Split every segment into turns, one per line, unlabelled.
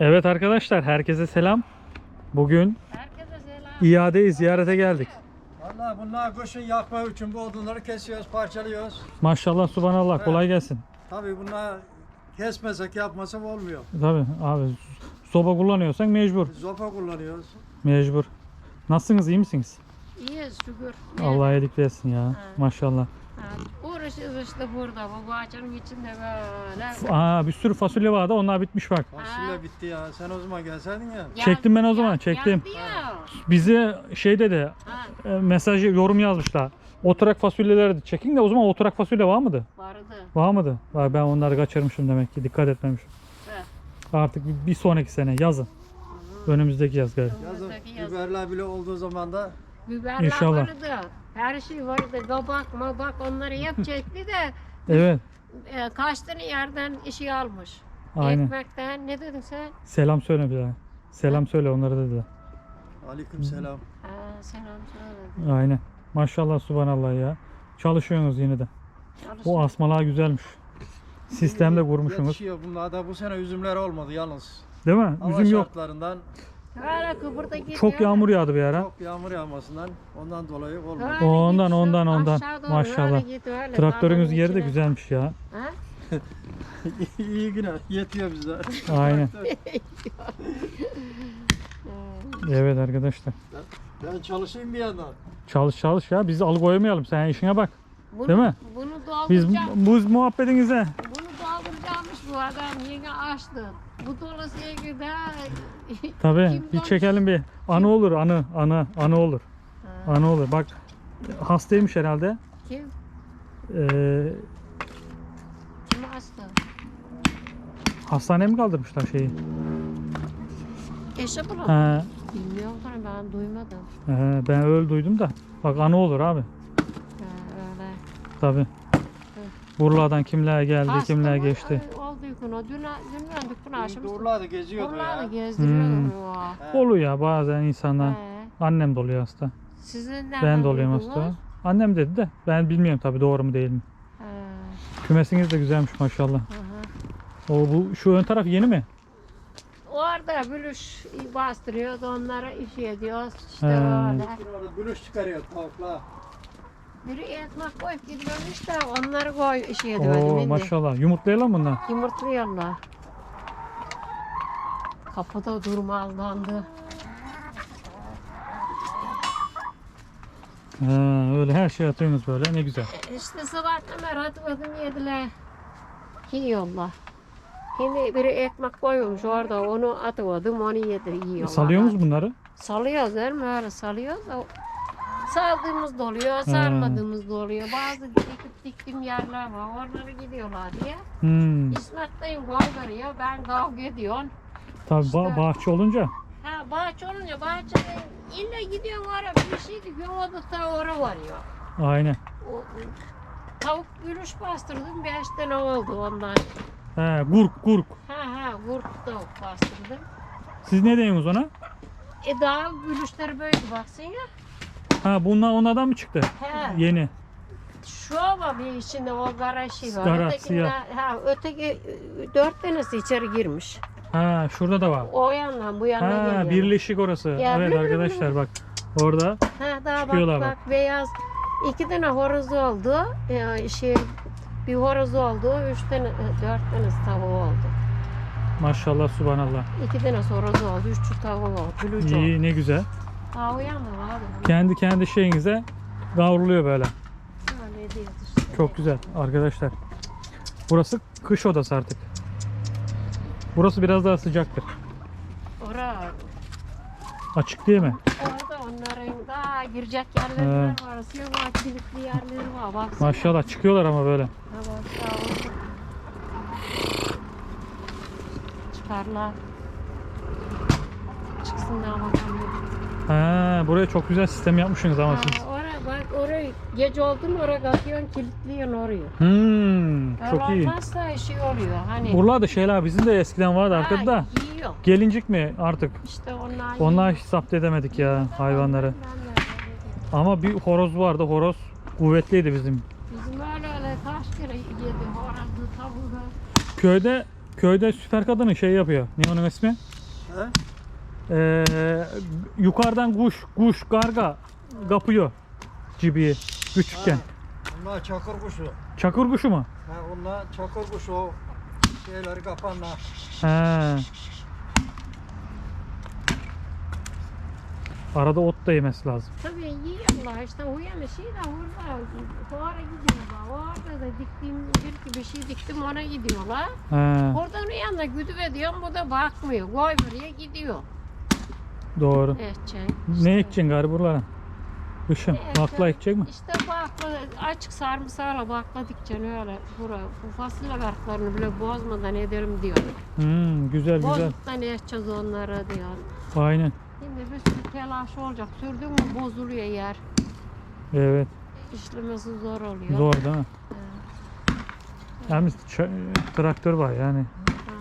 Evet arkadaşlar herkese selam. Bugün
Herkese selam.
iadeyi ziyarete geldik.
Vallahi bunlar kışın yakma için bu odunları kesiyoruz, parçalıyoruz.
Maşallah subhanallah kolay gelsin.
Tabii bunlar kesmesek yapmasak olmuyor.
Tabii abi soba kullanıyorsan mecbur.
Zopa kullanıyoruz.
Mecbur. Nasılsınız iyi misiniz?
İyiyiz şükür.
Allah iyilik versin ya. Maşallah.
Ha, Uğraşıyoruz işte burada bu bahçenin içinde böyle.
Aa bir sürü fasulye vardı onlar bitmiş bak.
Fasulye bitti ya. Sen o zaman gelseydin ya.
Çektim ben o zaman, çektim.
ya.
Bize şey dedi
Ha,
e, mesajı yorum yazmışlar. Oturak fasulyeleri de çekin de o zaman oturak fasulye var mıydı?
vardı.
Var mıydı? Var ben onları kaçırmışım demek ki dikkat etmemişim.
Evet.
Artık bir- sonraki sene yazın. Önümüzdeki yaz galiba.
Yazın
Önümüzdeki yaz.
biberler bile olduğu zaman da
Biberler
İnşallah.
vardı. Her şey vardı. Kabak mabak onları çekti de
Evet.
e, kaç tane yerden işi almış.
Aynen.
Ekmekten ne dedin sen?
Selam söyle bir daha. Selam söyle onlara dediler.
aleyküm selam.
Ha, selam söyle.
Aynen. Maşallah subhanallah ya. Çalışıyorsunuz yine de. Bu asmalar güzelmiş. Sistemde kurmuşsunuz.
Yetişiyor bunlar da bu sene üzümler olmadı yalnız.
Değil mi?
Hava
Üzüm yok.
şartlarından.
Çok yağmur yağdı bir ara.
çok yağmur yağmasından ondan dolayı olmadı.
Öyle
Ondan, ondan, ondan.
aşağı doğru
Maşallah.
öyle gidiyor, öyle
Traktörünüz yeri de
içine.
güzelmiş ya.
Ha?
İyi güne yetiyor bize.
Aynen. Evet arkadaşlar.
Ben çalışayım bir yandan.
Çalış çalış ya. Bizi alıkoyamayalım. Sen işine bak.
Bunu,
Değil mi?
Bunu
Biz
dolduracağım.
bu muhabbetinize.
Bunu bu adam. Yine açtı. Bu dolasıya gider.
Tabii bir çekelim bir. Anı olur anı. Anı. Anı olur.
Ha,
Anı olur. Bak hastaymış herhalde.
Kim?
Ee,
Kim açtı?
hastaneye mi kaldırmışlar şeyi?
Eşe bunu.
He,
Bilmiyorum ben, ben duymadım.
he, ben öyle duydum da. Bak anı olur abi.
Ha, öyle.
Tabii. Buralardan kimler geldi,
Hasta
kimler
mı?
geçti.
Ay, Oldu yükünü. Dün, dün döndük bunu açmıştık.
Doğrularda geziyordu
Oralarda
ya.
gezdiriyordu
Hmm.
He.
Oluyor ya bazen insanlar.
He.
Annem de oluyor hasta.
Sizin nereden
Ben de oluyorum
duydunuz?
hasta. Annem dedi de ben bilmiyorum tabii doğru mu değil mi.
He.
Kümesiniz de güzelmiş maşallah.
Aha.
O bu şu ön taraf yeni mi?
Orada bülüş bastırıyordu onlara iş ediyoruz. İşte
He.
öyle.
Burada bülüş çıkarıyor tavuklar.
Biri ekmek koyup gidiyormuş da onları koy iş ediyordu.
Oo maşallah. Yumurtlayalım bundan.
Yumurtluyorlar. Kapıda durmazlandı.
He, öyle her şey atıyorsunuz böyle ne güzel.
E, İşte sabahtan beri atmadım yediler. Yiyorlar. Şimdi biri ekmek koymuş orada onu atmadım onu yedir yiyorlar.
Salıyorsunuz bunları?
Salıyoruz değil mi? Öyle salıyoruz. Saldığımız da oluyor, sarmadığımız da oluyor. Bazı dikip diktiğim yerler var. Oralara gidiyorlar diye.
Hmm.
İsmet'teyim kavgarıyor. Ben kavga ediyorum.
Tabii
İşte.
ba- bahçe olunca.
Ha bahçe olunca bahçede illa gidiyorum oraya bir şey dikiyorum o da ta oraya varıyor.
Aynen.
O, tavuk gülüş bastırdım beş tane oldu ondan.
He, gurk gurk.
Ha ha kurt tavuk bastırdım.
Siz ne diyorsunuz ona?
E daha gülüşleri böyle baksana.
Ha bunlar onlardan mı çıktı?
He.
Yeni.
Şu ama bir içinde o gara şey var.
Gara,
Ötekinde-
siyah.
ha, öteki e, dört tanesi içeri girmiş.
Ha şurada da var.
O yandan bu yandan
Ha
geliyor.
birleşik orası.
Ya,
evet
bülü
arkadaşlar bak. Orada
Ha daha bak,
çıkıyorlar
bak beyaz. iki tane horoz oldu. Ya, şey bir horoz oldu. Üç tane, e, dört tane tavuğu oldu.
maşallah subhanallah.
İki tane horoz oldu. Üç tavuğu oldu. Bülücü oldu.
İyi ne güzel. Kendi kendi şeyinize kavruluyor böyle.
Öyle diyoruz işte.
Çok güzel arkadaşlar. Burası kış odası artık. Burası biraz daha sıcaktır.
Ora,
Açık değil mi?
orada onların girecek yerleri
He.
var. Orası yok. var, Kilitli yerleri var. Baksana.
Maşallah çıkıyorlar ama böyle.
Ha bak sağ ol. Çıkarlar. Çıksınlar bakalım.
Ha, buraya çok güzel sistem yapmışsınız ama
Ha,
siz.
oraya bak orayı gece oldu mu oraya katıyorsun kilitliyorsun orayı.
Hmm, çok iyi.
olmazsa şey oluyor hani.
Buralarda şeyler bizim de eskiden vardı
Ha,
arkada da.
Yiyor.
Gelincik mi artık?
İşte onlar
Onlar
yiyor.
hiç zapt edemedik ya hayvanları. Ama bir horoz vardı. Horoz kuvvetliydi bizim.
Bizim öyle öyle kaç kere yedi horozlu tavuğu.
Köyde köyde süper kadını şey yapıyor. Ne onun ismi?
He?
Ee, yukarıdan kuş, kuş, karga kapıyor cibiyi küçükken.
Ha, Bunlar çakır kuşu.
Çakır kuşu mu?
Ha, bunlar çakır kuşu o şeyleri kapanlar.
He. Arada ot da yemesi lazım.
Tabii yiyorlar işte uyanı şey de orada fuara gidiyorlar. Orada da diktiğim bir, bir şey diktim ona gidiyorlar.
He.
Oradan uyanla güdü ediyorum bu da bakmıyor. Koy buraya gidiyor.
Doğru.
Edeceksin.
Ne ekeceksin gari buralara? Kışın.
Ne
Bakla ekecek mi?
İşte bakla açık sarımsağla bakla dikeceksin öyle. Bura, bu fasulye kartlarını bile bozmadan ederim diyor.
Hmm, güzel güzel.
Bozduktan edeceğiz onları diyor.
Aynen.
Şimdi bir sürü telaş olacak. Sürdün mü bozuluyor yer.
Evet.
İşlemesi zor oluyor.
Zor değil mi? Yalnız ç- traktör var yani.
Ha.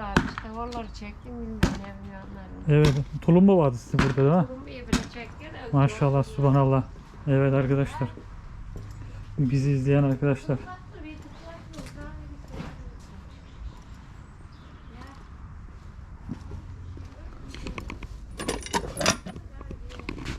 Ha, işte onları çektim bilmiyorum.
Evet. Tulumba vardı sizin burada değil mi?
Kurumuyu bile çekti de.
Maşallah subhanallah. Evet arkadaşlar. Bizi izleyen arkadaşlar.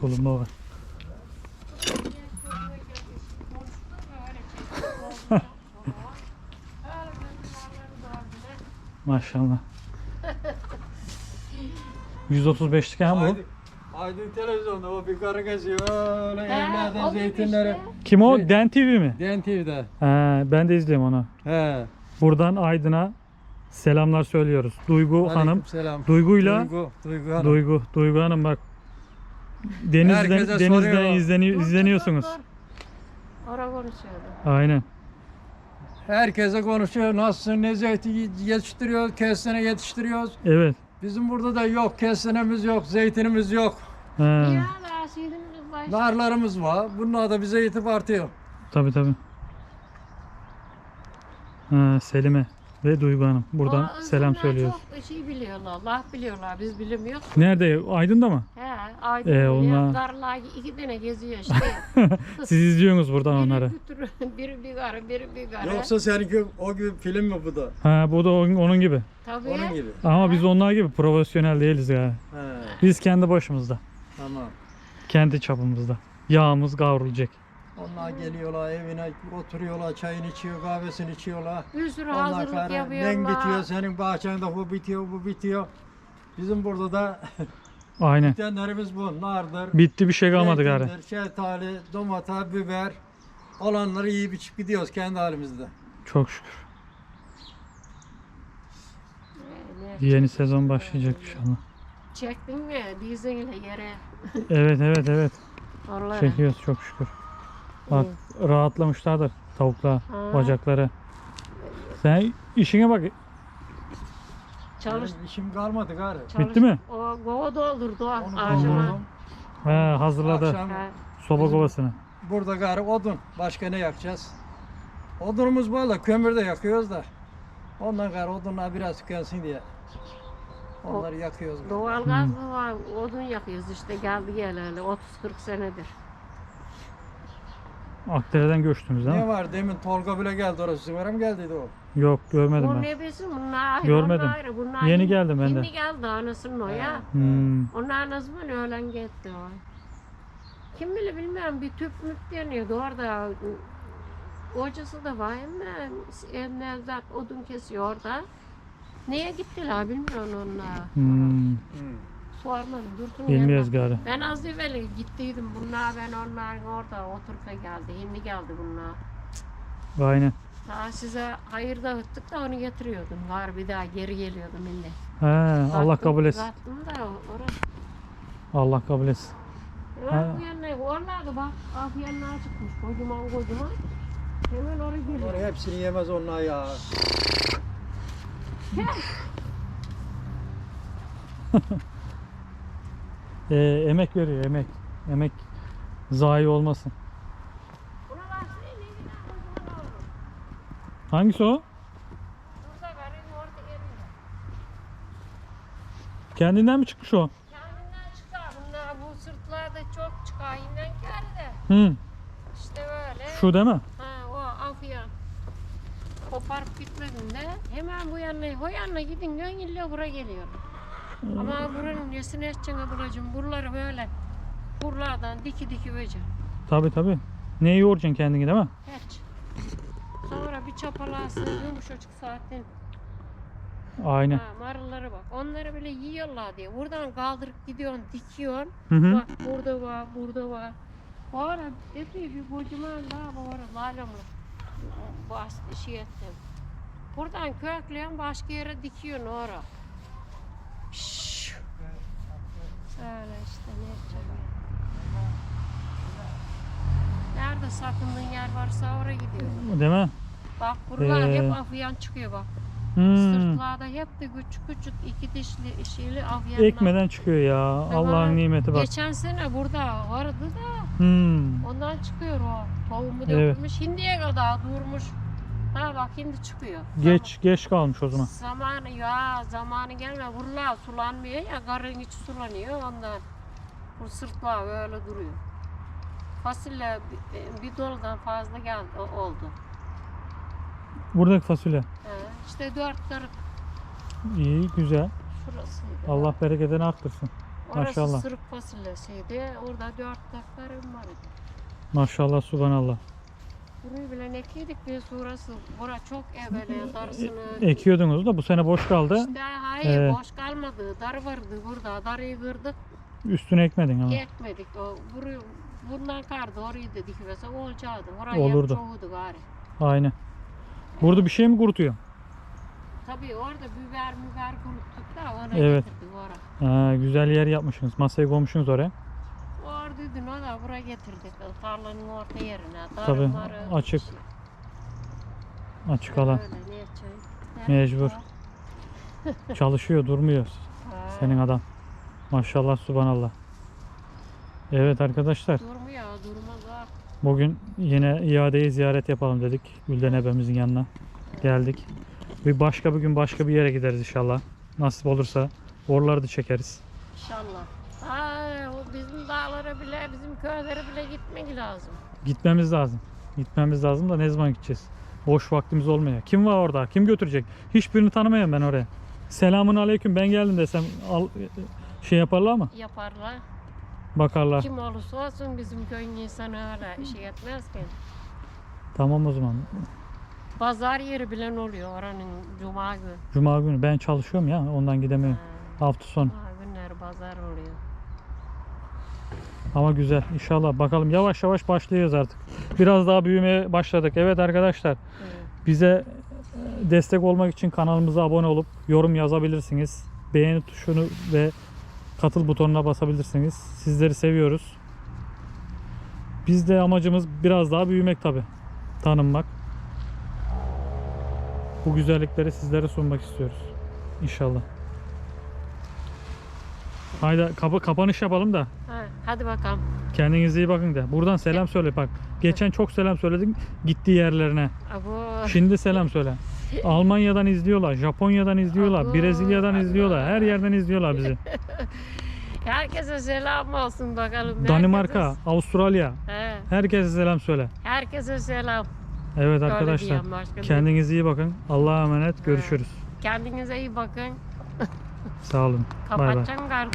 Tulumba var. Maşallah. 135'lik ha bu.
Aydın, Aydın televizyonda o bir karı geziyor öyle evlerden
o gibi
zeytinleri.
işte.
Kim o?
Şey-
Den TV mi?
Den TV'de.
He, ben de izliyorum onu.
He.
Buradan Aydın'a selamlar söylüyoruz. Duygu Hanım.
Selam.
Duygu'yla
Duygu. Duygu Hanım.
Duygu, Duygu Hanım bak. Denizden
Herkese
denizden
soruyor.
izleni, izleniyorsunuz.
dur, konuşuyordu.
Aynen.
Herkese konuşuyor. Nasılsın? Ne zeytin yetiştiriyoruz? Kestene yetiştiriyoruz.
Evet.
Bizim burada da yok. Kestenemiz yok. Zeytinimiz yok.
He,
Ya baş.
Narlarımız var. Bunlar da bize yetip artıyor.
tabii tabii. Ha, Selime ve Duygu Hanım. Buradan
O
selam
insanlar
söylüyoruz.
Çok şey biliyorlar. Allah biliyorlar. Biz bilmiyoruz.
Nerede? Aydın'da mı?
He, aydın
Ee, onlar-
Karlar iki tane geziyor işte.
Siz izliyorsunuz buradan onları.
Biri, götürüyor, biri bir karı, biri bir karı.
Yoksa seninki o gibi film mi bu da?
Ha bu da onun, onun gibi.
Tabii.
Onun gibi.
Ama biz onlar gibi profesyonel değiliz ya.
He.
Biz kendi başımızda.
Tamam.
Kendi çapımızda. Yağımız kavrulacak.
Onlar geliyorlar evine oturuyorlar, çayını içiyor, kahvesini içiyorlar.
Bir sürü
Onlar
hazırlık
karı,
yapıyorlar.
ben bitiyor, senin bahçende bu bitiyor, bu bitiyor. Bizim burada da
Aynen.
bitenlerimiz bu. Nardır,
Bitti bir şey kalmadı gari.
şeftali, domata, biber. Olanları yiyip içip gidiyoruz kendi halimizde.
Çok şükür. Yeni sezon başlayacak inşallah.
Çektin mi? Dizinle yere.
Evet evet evet.
Oralara.
Çekiyoruz çok şükür. Bak rahatlamışlardır tavuklar, bacakları. Sen işine bak.
Çalış,
Benim işim kalmadı gari.
çalış.
Bitti mi?
O kova doldurdu
Onu
ağacıma.
doldurdum.
He, hazırladı
Akşam
Ha,
soba kovasını.
burada gari odun. Başka ne yakacağız? Odunumuz var da kömür de yakıyoruz da. Ondan gari odunlar biraz tükensin diye. Onları yakıyoruz. gari.
Doğal gaz mı var? Odun yakıyoruz işte geldi geleli 30-40 senedir.
Akdere'den göçtünüz değil
Ne var demin Tolga bile geldi orası. Mi geldiydi o?
Yok görmedim
O
ben.
ne bilsin bunlar ayrı,
Görmedim.
onlar ayrı. Bunlar
Yeni geldim ben de.
Yeni geldi anasının o ya.
Hmm.
Onun ne zaman öğlen gitti o. Kim bilir bilmiyorum bir tüp müp deniyordu orada. Kocası da var ama Nevzat odun kesiyor orada. Neye gittiler bilmiyorum onlar.
Hmm.
Sormadım dursun
Bilmiyoruz gari.
Ben az evvel gittiydim bunlar ben onların orada oturka geldi. Şimdi geldi bunlar.
Aynen.
Daha size hayır dağıttık da onu getiriyordum. Var bir daha geri geliyordum şimdi.
He, Allah
Baktım-
kabul etsin.
Baktım da orası.
Allah kabul etsin.
Ya
Ha.
bu yanına oralarda bak af yanına çıkmış kocaman kocaman. Hemen oraya geliyor.
Onları hepsini yemez onlar ya.
Ee, emek veriyor emek. Emek zayi olmasın. Hangisi o? Kendinden mi çıkmış o?
Kendinden çıkar bunlar bu sırtlarda çok çıkar inden geldi.
Hı.
İşte böyle.
Şu değil mi?
Ha o afyan. Koparıp gitmek geldiğinde hemen bu yanına, o yanına gidin diyorsun illa buraya geliyor. Ama buranın nesine edeceksin ablacığım? Buraları böyle buralardan diki diki vereceksin.
Tabi tabi. Neyi yoğuracaksın kendini değil mi?
Hiç. Sonra bir çapalarsın yumuşacık saatin.
Aynen.
Ha, marulları bak. Onları bile yiyorlar diye. Buradan kaldırıp gidiyorsun, dikiyorsun.
Hı hı.
Bak burada var, burada var. Bu ara epey bir kocaman daha bu ara lalamla. Bas şey ettim. Buradan kökleyen başka yere dikiyorsun ora. Öyle işte ne yapacağım. Nerede sakındığın yer varsa oraya gidiyorum.
Değil mi?
Bak buralar
Ee.
hep afyan çıkıyor bak.
Hmm.
Sırtlarda hep de küçük küçük iki dişli şeyli afyanlar.
Ekmeden çıkıyor ya. Allah'ın nimeti bak.
Geçen sene burada vardı da
Hmm.
ondan çıkıyor o. Tohumu
Evet.
dökülmüş. Şimdiye kadar durmuş. Ha bak şimdi çıkıyor.
Geç geç kalmış o zaman.
Zamanı ya zamanı gelme. Buralar sulanmıyor ya karın içi sulanıyor ondan. Bu sırtlar böyle duruyor. Fasulye bir, bir doludan fazla geldi oldu.
Buradaki fasulye.
Ha, işte dört tarık
İyi güzel.
şurasıydı.
Allah bereketini arttırsın.
Orası
maşallah.
sırık fasulyesiydi. Orada dört daktarım vardı.
Maşallah subhanallah.
Burayı bile ekledik biz burası. Bura çok evvela darısını.
Ekiyordunuz da bu sene boş kaldı.
İşte hayır
Ee.
boş kalmadı. Dar vardı burada. Darıyı kırdık.
Üstüne ekmedin ama.
Ekmedik. O, burayı, bundan kardı orayı dedik mesela olacaktı. Oraya
Olurdu.
çoğudu gari.
Aynen. Burada bir şey mi kurutuyor?
Tabii orada biber biber kuruttuk da ona
Evet.
getirdik oraya.
Ha, güzel yer yapmışsınız. Masayı koymuşsunuz oraya.
Oradaydın o da buraya getirdik. Tarlanın orta yerine.
Tabii, açık.
şey.
Açık alan.
Öyle, ne?
Mecbur. Çalışıyor durmuyor
ha.
senin adam. Maşallah subhanallah. Evet arkadaşlar
Durmuyor, durmaz ha.
bugün yine iadeyi ziyaret yapalım dedik. Gülden ebemizin yanına geldik. Bir başka bir gün başka bir yere gideriz inşallah. Nasip olursa oraları da çekeriz.
İnşallah. Ha, bizim dağlara bile, bizim köylere bile gitmek lazım.
Gitmemiz lazım. Gitmemiz lazım da ne zaman gideceğiz? Boş vaktimiz olmuyor. Kim var orada? Kim götürecek? Hiçbirini tanımıyorum ben oraya. Selamun aleyküm ben geldim desem al, şey yaparlar mı?
Yaparlar.
Bakarlar.
Kim olursa olsun bizim köyün insanı öyle şey etmez ki.
Tamam o zaman.
Pazar yeri bilen oluyor oranın cuma günü.
Cuma günü ben çalışıyorum ya ondan gidemiyorum.
Ha,
Hafta sonu.
Cuma günleri pazar oluyor.
Ama güzel inşallah bakalım yavaş yavaş başlıyoruz artık. Biraz daha büyümeye başladık. Evet arkadaşlar
Evet.
bize e, destek olmak için kanalımıza abone olup yorum yazabilirsiniz. Beğeni tuşunu ve katıl butonuna basabilirsiniz. Sizleri seviyoruz. Biz de amacımız biraz daha büyümek tabi. Tanınmak. Bu güzellikleri sizlere sunmak istiyoruz. İnşallah. Haydi kapa kapanış yapalım da.
Ha, hadi bakalım.
Kendinize iyi bakın da. Buradan selam söyle bak. Geçen çok selam söyledin gittiği yerlerine.
Abo.
Şimdi selam söyle. Almanya'dan izliyorlar, Japonya'dan izliyorlar,
Abo,
Brezilya'dan izliyorlar. Her yerden izliyorlar bizi.
Herkese selam olsun bakalım.
Danimarka,
Herkese,
Avustralya.
He,
Herkese selam söyle.
herkese selam.
Evet arkadaşlar. Kendinize iyi bakın. Allah'a emanet. Görüşürüz.
Kendinize iyi bakın.
Sağ olun. Bay bay.
Kapatacağım galiba.